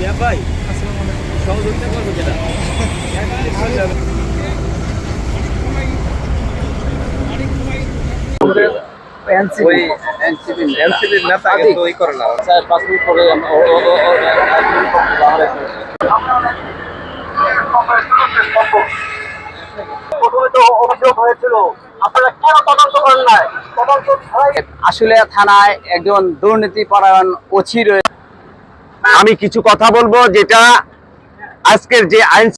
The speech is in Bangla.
Yeah, bye. ওই এনসিপির নেতাকে তো ওই করে না আসলে থানায় একজন দুর্নীতি পরায়ণ ওছি রয়েছে আমি কিছু কথা বলব যেটা আজকের যে আইন